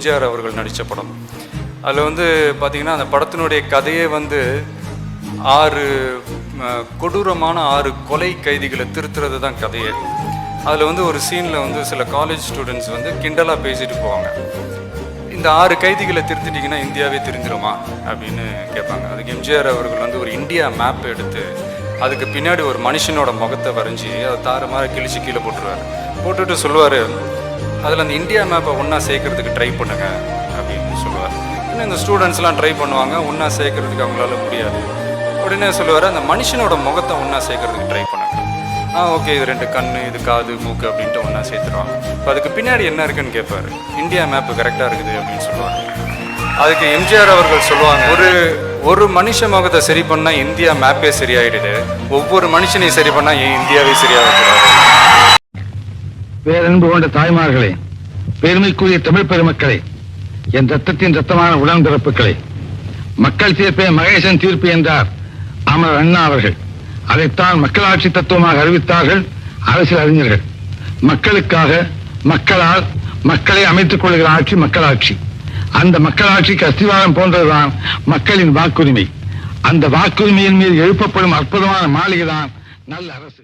எம்ஜிஆர் அவர்கள் நடித்த படம். அதில் வந்து பார்த்திங்கன்னா அந்த படத்தினுடைய கதையே வந்து ஆறு கொடூரமான ஆறு கொலை கைதிகளை திருத்துறது தான் கதையே. அதில் வந்து ஒரு சீனில் வந்து சில காலேஜ் ஸ்டூடெண்ட்ஸ் வந்து கிண்டலாக பேசிட்டு போவாங்க. இந்த ஆறு கைதிகளை திருத்திட்டிங்கன்னா இந்தியாவே திருந்திருமா அப்படின்னு கேட்பாங்க. அதுக்கு எம்ஜிஆர் அவர்கள் வந்து ஒரு இந்தியா மேப் எடுத்து அதுக்கு பின்னாடி ஒரு மனுஷனோட முகத்தை வரைஞ்சி அதை தாறு மாதிரி கிழிச்சு கீழே போட்டுருவார். போட்டுட்டு சொல்லுவார் அதில் அந்த இந்தியா மேப்பை ஒன்றா சேர்க்கறதுக்கு ட்ரை பண்ணுங்க அப்படின்னு சொல்லுவார். இன்னும் இந்த ஸ்டூடெண்ட்ஸ்லாம் ட்ரை பண்ணுவாங்க ஒன்றா சேர்க்கறதுக்கு அவங்களால முடியாது. உடனே சொல்லுவார் அந்த மனுஷனோட முகத்தை ஒன்றா சேர்க்கறதுக்கு ட்ரை பண்ணுங்க. ஆ ஓகே இது ரெண்டு கண் இது காது மூக்கு அப்படின்ட்டு ஒன்றா சேர்த்துருவாங்க. இப்போ அதுக்கு பின்னாடி என்ன இருக்குன்னு கேட்பாரு இந்தியா மேப்பு கரெக்டாக இருக்குது அப்படின்னு சொல்லுவாங்க அதுக்கு எம்ஜிஆர் அவர்கள் சொல்லுவாங்க ஒரு ஒரு மனுஷ முகத்தை சரி பண்ணால் இந்தியா மேப்பே சரியாயிடுது. ஒவ்வொரு மனுஷனையும் சரி பண்ணால் ஏன் இந்தியாவே சரியாகக்கூடாது? பேரன்பு கொண்ட தாய்மார்களே பெருமைக்குரிய தமிழ் பெருமக்களே என் ரத்தத்தின் ரத்தமான உடன்பிறப்புகளே மக்கள் தீர்ப்பே மகேசன் தீர்ப்பு என்றார் அமர் அண்ணா அவர்கள். அதைத்தான் மக்களாட்சி தத்துவமாக அறிவித்தார்கள் அரசியல் அறிஞர்கள். மக்களுக்காக மக்களால் மக்களை அமைத்துக் கொள்கிற ஆட்சி மக்களாட்சி. அந்த மக்களாட்சிக்கு அஸ்திவாரம் போன்றதுதான் மக்களின் வாக்குரிமை. அந்த வாக்குரிமையின் மீது எழுப்பப்படும் அற்புதமான மாளிகைதான் நல்ல அரசு.